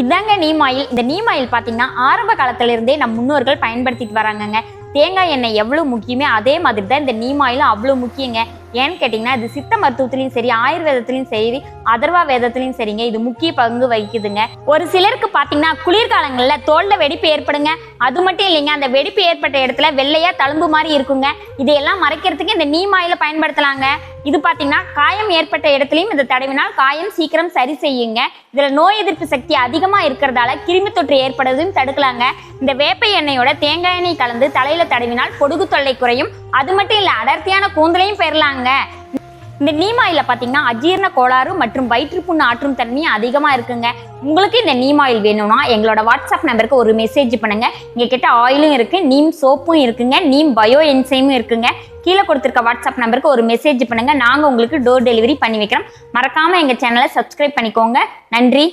இதாங்க நீம் ஆயில் இந்த நீம் ஆயில் பார்த்தீங்கன்னா ஆரம்ப காலத்திலிருந்தே நம் முன்னோர்கள் பயன்படுத்திட்டு வராங்கங்க. தேங்காய் எண்ணெய் எவ்வளோ முக்கியமே அதே மாதிரி தான் இந்த நீம் ஆயிலும் அவ்வளோ முக்கியங்க. ஏன்னு கேட்டிங்கன்னா இது சித்த மருத்துவத்துலையும் சரி ஆயுர்வேதத்துலையும் சரி அதர்வா வேதத்துலையும் சரிங்க இது முக்கிய பங்கு வகிக்குதுங்க. ஒரு சிலருக்கு பார்த்தீங்கன்னா குளிர்காலங்களில் தோல்ல வெடிப்பு ஏற்படுங்க. அது மட்டும் இல்லைங்க அந்த வெடிப்பு ஏற்பட்ட இடத்துல வெள்ளையாக தழும்பு மாதிரி இருக்குங்க. இதையெல்லாம் மறைக்கிறதுக்கு இந்த நீம் ஆயிலை பயன்படுத்தலாங்க. இது பார்த்தீங்கன்னா காயம் ஏற்பட்ட இடத்துலையும் இதை தடவினால் காயம் சீக்கிரம் சரி செய்யுங்க. இதில் நோய் எதிர்ப்பு சக்தி அதிகமாக இருக்கிறதால கிருமி தொற்று ஏற்படுவதையும் தடுக்கலாங்க. இந்த வேப்ப எண்ணெயோட தேங்காய் எண்ணெய் கலந்து தலையில் தடவினால் பொடுகு தொல்லை குறையும். அது மட்டும் இல்லை அடர்த்தியான கூந்தலையும் பெறலாங்க. இந்த நீமாயில பார்த்தீங்கன்னா அஜீரண கோளாறு மற்றும் வயிற்றுப்புண்ணு ஆற்றும் தன்மை அதிகமாக இருக்குங்க. உங்களுக்கு இந்த நீம் ஆயில் வேணும்னா எங்களோட வாட்ஸ்அப் நம்பருக்கு ஒரு மெசேஜ் பண்ணுங்க. இங்கே கிட்ட ஆயிலும் இருக்குது நீம் சோப்பும் இருக்குங்க நீம் பயோ என்சைமும் இருக்குங்க. கீழே கொடுத்துருக்க வாட்ஸ்அப் நம்பருக்கு ஒரு மெசேஜ் பண்ணுங்கள் நாங்கள் உங்களுக்கு டோர் டெலிவரி பண்ணி வைக்கிறோம். மறக்காமல் எங்கள் சேனலை சப்ஸ்கிரைப் பண்ணிக்கோங்க. நன்றி.